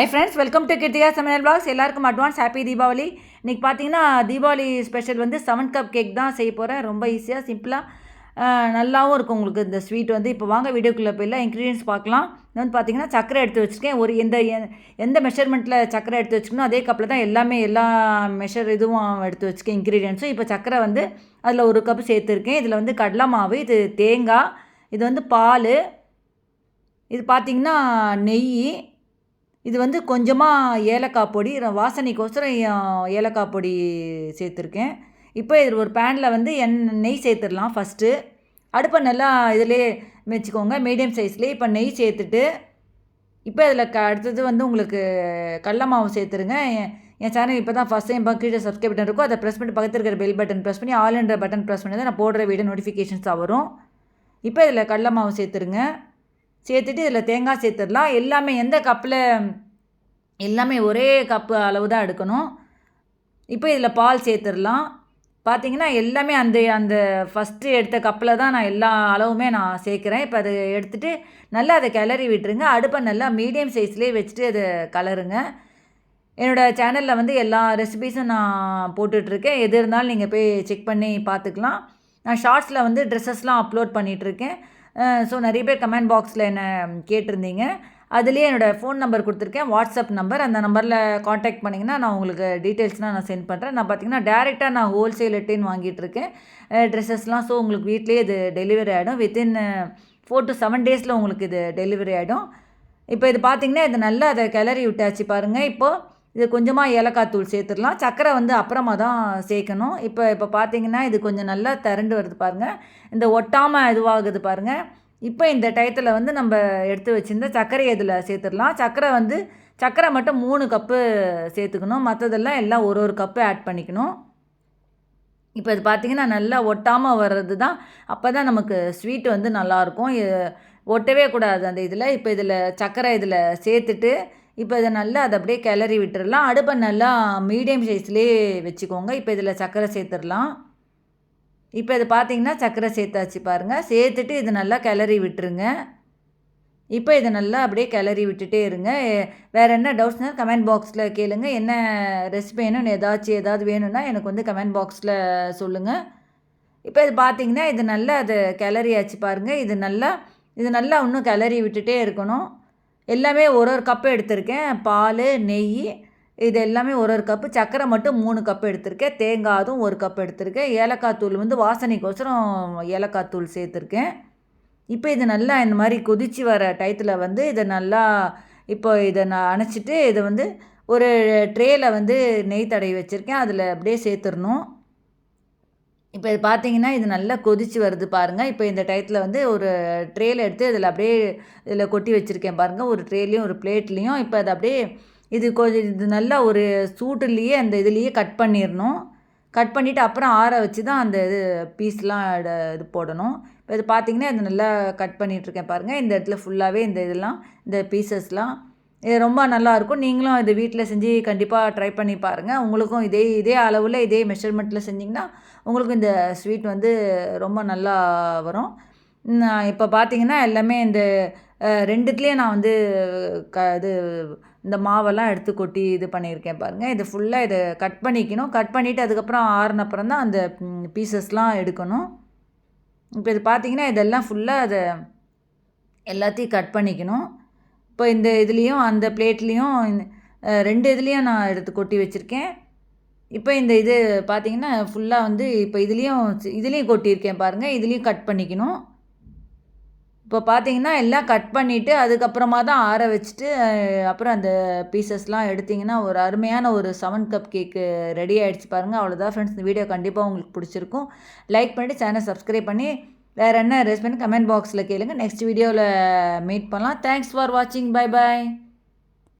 Hi friends welcome to Krithika சமையல் blogs எல்லாருக்கும் advance happy Deepavali. இன்றைக்கி பார்த்தீங்கன்னா தீபாவளி ஸ்பெஷல் வந்து செவன் கப் கேக் தான் செய்ய போகிறேன் ரொம்ப ஈஸியாக சிம்பிளாக நல்லாவும் இருக்கும் உங்களுக்கு. இந்த ஸ்வீட் வந்து இப்போ வாங்க வீடியோக்குள்ளே போயிடலாம். இன்க்ரீடியன்ஸ் பார்க்கலாம். இது வந்து பார்த்தீங்கன்னா சக்கரை எடுத்து வச்சுருக்கேன். ஒரு எந்த எந்த மெஷர்மெண்ட்டில் சக்கரை எடுத்து வச்சுக்கணும் அதே கப்பில் தான் எல்லாமே எல்லா மெஷர் இதுவும் எடுத்து வச்சுக்கேன் இன்க்ரீடியன்ஸும் இப்போ சக்கரை வந்து அதில் ஒரு கப் சேர்த்துருக்கேன். இதில் வந்து கடலை மாவு இது தேங்காய் இது வந்து பால் இது பார்த்திங்கன்னா நெய் இது வந்து கொஞ்சமாக ஏலக்காய் பொடி வாசனைக்கோசரம் ஏலக்காய் பொடி சேர்த்துருக்கேன். இப்போ இது ஒரு பேனில் வந்து எண் நெய் சேர்த்துடலாம் ஃபஸ்ட்டு அடுப்பை நல்லா இதிலே வச்சுக்கோங்க மீடியம் சைஸ்லேயே இப்போ நெய் சேர்த்துட்டு இப்போ இதில் க அடுத்தது வந்து உங்களுக்கு கடல மாவு சேர்த்துருங்க. என் சேனல் இப்போ தான் ஃபஸ்ட் டைம் கீழே சப்ஸ்கிரைப் பட்டன் இருக்கும் அதை ப்ரெஸ் பண்ணி பக்கத்தில் இருக்கிற பெல் பட்டன் ப்ரெஸ் பண்ணி ஆல் என்ற பட்டன் ப்ரெஸ் பண்ணி தான் நான் போடுற வீடியோ நோட்டிஃபிகேஷன்ஸாக வரும். இப்போ இதில் கடல மாவு சேர்த்துருங்க. சேர்த்துட்டு இதில் தேங்காய் சேர்த்துடலாம். எல்லாமே எந்த கப்பில் எல்லாமே ஒரே கப்பு அளவு தான் எடுக்கணும். இப்போ இதில் பால் சேர்த்துடலாம். பார்த்தீங்கன்னா எல்லாமே அந்த அந்த ஃபஸ்ட்டு எடுத்த கப்பில் தான் நான் எல்லா அளவுமே நான் சேர்க்குறேன். இப்போ அதை எடுத்துகிட்டு நல்லா அதை கிளறி விட்டுருங்க. அடுப்பை நல்லா மீடியம் சைஸ்லேயே வச்சுட்டு அதை கலருங்க. என்னோடய சேனலில் வந்து எல்லா ரெசிபீஸும் நான் போட்டுட்ருக்கேன். எது இருந்தாலும் நீங்கள் போய் செக் பண்ணி பார்த்துக்கலாம். நான் ஷார்ட்ஸில் வந்து ட்ரெஸ்ஸஸ்லாம் அப்லோட் பண்ணிகிட்ருக்கேன் ஸோ நிறைய பேர் கமெண்ட் பாக்ஸில் என்ன கேட்டிருந்தீங்க. அதுலேயே என்னோடய ஃபோன் நம்பர் கொடுத்துருக்கேன். வாட்ஸ்அப் நம்பர் அந்த நம்பரில் காண்டாக்ட் பண்ணிங்கன்னா நான் உங்களுக்கு டீட்டெயில்ஸ்லாம் நான் சென்ட் பண்ணுறேன் நான் பார்த்தீங்கன்னா டேரெக்டாக நான் ஹோல்சேல் எட்டுன்னு வாங்கிட்டு இருக்கேன். ட்ரெஸ்ஸஸ்லாம் ஸோ உங்களுக்கு வீட்லேயே இது டெலிவரி ஆகிடும் வித்தின் ஃபோர் டு செவன் டேஸில் உங்களுக்கு இது டெலிவரி ஆகிடும் இப்போ இது பார்த்தீங்கன்னா இது நல்லா அதை கிளறி விட்டாச்சு பாருங்கள் இப்போது இது கொஞ்சமாக ஏலக்காய் தூள் சேர்த்துடலாம். சர்க்கரை வந்து அப்புறமா தான் சேர்க்கணும். இப்போ இப்போ பார்த்தீங்கன்னா இது கொஞ்சம் நல்லா திரண்டு வருது பாருங்கள் இந்த ஒட்டாமல் இதுவாகுது பாருங்கள் இப்போ இந்த டயத்தில் வந்து நம்ம எடுத்து வச்சுருந்த சர்க்கரையை இதில் சேர்த்துடலாம். சர்க்கரை வந்து சர்க்கரை மட்டும் மூணு கப்பு சேர்த்துக்கணும். மற்றதெல்லாம் எல்லாம் ஒரு ஒரு கப்பு ஆட் பண்ணிக்கணும். இப்போ இது பார்த்தீங்கன்னா நல்லா ஒட்டாமல் வர்றது தான் அப்போ தான் நமக்கு ஸ்வீட் வந்து நல்லாயிருக்கும் ஒட்டவே கூடாது அந்த இதில். இப்போ இதில் சர்க்கரை இதில் சேர்த்துட்டு இப்போ இதை நல்லா அதை அப்படியே கிளறி விட்டுடலாம் அடுப்பை நல்லா மீடியம் சைஸ்லேயே வச்சுக்கோங்க. இப்போ இதில் சர்க்கரை சேர்த்துடலாம். இப்போ இது பார்த்தீங்கன்னா சர்க்கரை சேர்த்தாச்சு பாருங்கள் சேர்த்துட்டு இது நல்லா கிளறி விட்டுருங்க. இப்போ இதை நல்லா அப்படியே கிளறி விட்டுட்டே இருங்க. வேறு என்ன டவுட்ஸ்னால் கமெண்ட் பாக்ஸில் கேளுங்க. என்ன ரெசிபி வேணும்னு ஏதாச்சும் ஏதாவது வேணும்னா எனக்கு வந்து கமெண்ட் பாக்ஸில் சொல்லுங்கள் இப்போ இது பார்த்தீங்கன்னா இது நல்லா அதை கிளறியாச்சு பாருங்கள் இது நல்லா இது நல்லா இன்னும் கிளறி விட்டுட்டே இருக்கணும். எல்லாமே ஒரு ஒரு கப்பு எடுத்திருக்கேன். பால் நெய் இது எல்லாமே ஒரு ஒரு கப்பு சர்க்கரை மட்டும் மூணு கப்பு எடுத்திருக்கேன். தேங்காயும் ஒரு கப் எடுத்திருக்கேன். ஏலக்காய் தூள் வந்து வாசனைக்கோசரம் ஏலக்காய் தூள் சேர்த்துருக்கேன். இப்போ இது நல்லா இந்த மாதிரி கொதிச்சு வர டயத்தில் வந்து இதை நல்லா இப்போ இதை நான் அணைச்சிட்டு இதை வந்து ஒரு ட்ரேயில் வந்து நெய் தடவி வச்சுருக்கேன். அதில் அப்படியே சேர்த்துடணும். இப்போ இது பார்த்தீங்கன்னா இது நல்லா கொதிச்சு வருது பாருங்கள் இப்போ இந்த டயத்தில் வந்து ஒரு ட்ரேயில் எடுத்து இதில் அப்படியே இதில் கொட்டி வச்சுருக்கேன் பாருங்கள் ஒரு ட்ரேலையும் ஒரு பிளேட்லேயும். இப்போ அது அப்படியே இது கொஞ்சம் இது நல்லா ஒரு சூட்டுலேயே அந்த இதுலேயே கட் பண்ணிடணும் கட் பண்ணிவிட்டு அப்புறம் ஆற வச்சு தான் அந்த இது பீஸ்லாம் இது போடணும். இப்போ இது பார்த்தீங்கன்னா இது நல்லா கட் பண்ணிகிட்ருக்கேன் பாருங்கள் இந்த இடத்துல ஃபுல்லாகவே இந்த இதெல்லாம் இந்த பீசஸ்லாம். இது ரொம்ப நல்லாயிருக்கும் நீங்களும் இது வீட்டில் செஞ்சு கண்டிப்பாக ட்ரை பண்ணி பாருங்கள் உங்களுக்கும் இதே இதே அளவில் இதே மெஷர்மெண்ட்டில் செஞ்சிங்கன்னா உங்களுக்கும் இந்த ஸ்வீட் வந்து ரொம்ப நல்லா வரும். இப்போ பார்த்தீங்கன்னா எல்லாமே இந்த ரெண்டுத்துலேயே நான் வந்து க இது இந்த மாவெல்லாம் எடுத்து கொட்டி இது பண்ணியிருக்கேன் பாருங்கள் இது ஃபுல்லாக இதை கட் பண்ணிக்கணும். கட் பண்ணிவிட்டு அதுக்கப்புறம் ஆறுனப்புறம் தான் அந்த பீசஸ்லாம் எடுக்கணும். இப்போ இது பார்த்தீங்கன்னா இதெல்லாம் ஃபுல்லாக அதை எல்லாத்தையும் கட் பண்ணிக்கணும். இப்போ இந்த இதுலேயும் அந்த பிளேட்லேயும் ரெண்டு இதுலேயும் நான் எடுத்து கொட்டி வச்சுருக்கேன். இப்போ இந்த இது பார்த்தீங்கன்னா ஃபுல்லாக வந்து இப்போ இதுலேயும் இதுலேயும் கொட்டியிருக்கேன் பாருங்கள் இதுலேயும் கட் பண்ணிக்கணும். இப்போ பார்த்தீங்கன்னா எல்லாம் கட் பண்ணிவிட்டு அதுக்கப்புறமா தான் ஆற வச்சுட்டு அப்புறம் அந்த பீசஸ்லாம் எடுத்திங்கன்னா ஒரு அருமையான ஒரு செவன் கப் கேக்கு ரெடி ஆகிடுச்சு பாருங்கள் அவ்வளோதான் ஃப்ரெண்ட்ஸ் இந்த வீடியோ கண்டிப்பாக உங்களுக்கு பிடிச்சிருக்கும். லைக் பண்ணிவிட்டு சேனல் சப்ஸ்கிரைப் பண்ணி வேறு என்ன ரெசிபின்னு கமெண்ட் பாக்ஸில் கேளுங்கள் நெக்ஸ்ட் வீடியோவில் மீட் பண்ணலாம். தேங்க்ஸ் ஃபார் வாட்சிங் பை பாய்